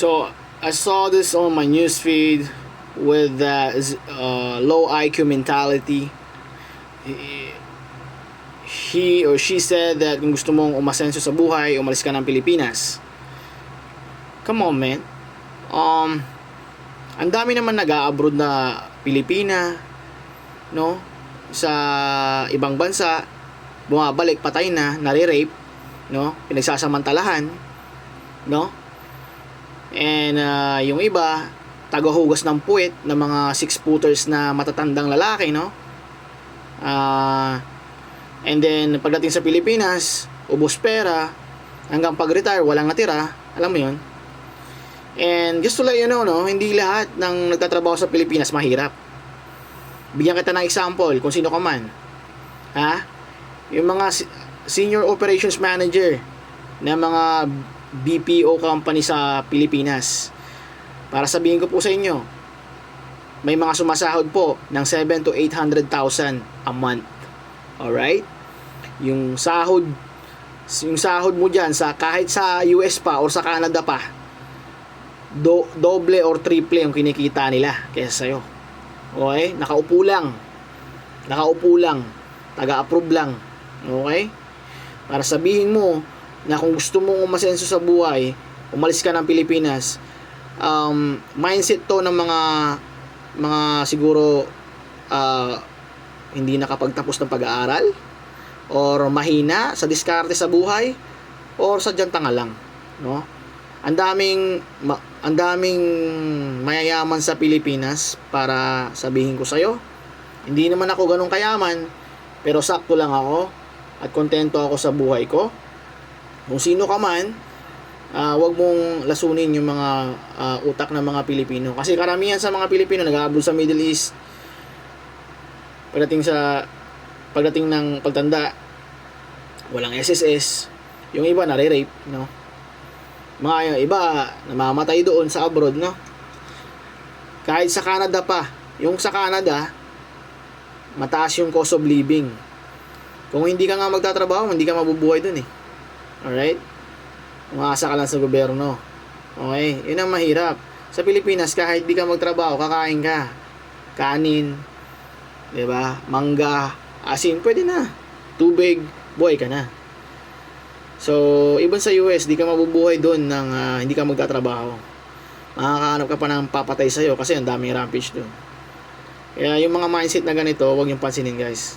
So I saw this on my newsfeed with that uh, low IQ mentality. He- or she said that kung gusto mong umasenso sa buhay, umalis ka ng Pilipinas. Come on, man. Um, ang dami naman nag-a-abroad na Pilipina, no? Sa ibang bansa, bumabalik, patay na, nare-rape, no? Pinagsasamantalahan, no? And uh, yung iba, tagahugas ng puwet ng mga six-footers na matatandang lalaki, no? Ah, and then, pagdating sa Pilipinas, ubos pera, hanggang pag-retire, walang natira, alam mo yun? And just to let you know, no, hindi lahat ng nagtatrabaho sa Pilipinas mahirap. Bigyan kita ng example kung sino ka man. Ha? Yung mga senior operations manager ng mga BPO company sa Pilipinas. Para sabihin ko po sa inyo, may mga sumasahod po ng 7 to 800,000 a month. Alright? Yung sahod yung sahod mo diyan sa kahit sa US pa or sa Canada pa do, doble or triple yung kinikita nila kaysa sa'yo. Okay? Nakaupo lang. Nakaupo lang. Taga-approve lang. Okay? Para sabihin mo na kung gusto mong umasenso sa buhay, umalis ka ng Pilipinas, um, mindset to ng mga mga siguro ah, hindi nakapagtapos ng pag-aaral or mahina sa diskarte sa buhay or sa tanga lang, no? Ang daming ma- ang daming mayayaman sa Pilipinas para sabihin ko sa'yo. Hindi naman ako ganun kayaman, pero sakto lang ako at kontento ako sa buhay ko. Kung sino ka man, ah, wag mong lasunin yung mga ah, utak ng mga Pilipino. Kasi karamihan sa mga Pilipino nag-aabroad sa Middle East. Pagdating sa pagdating ng pagtanda, walang SSS. Yung iba nare-rape, no? Mga yung iba namamatay doon sa abroad, no? Kahit sa Canada pa. Yung sa Canada, mataas yung cost of living. Kung hindi ka nga magtatrabaho, hindi ka mabubuhay doon eh. Alright? Umaasa ka lang sa gobyerno. Okay? Yun ang mahirap. Sa Pilipinas, kahit di ka magtrabaho, kakain ka. Kanin, ba? Mangga, asin, pwede na. Tubig, buhay ka na. So, even sa US, di ka mabubuhay doon ng ah, hindi ka magtatrabaho. Makakahanap ka pa ng papatay sa'yo kasi ang daming rampage doon. Kaya yung mga mindset na ganito, huwag yung pansinin guys.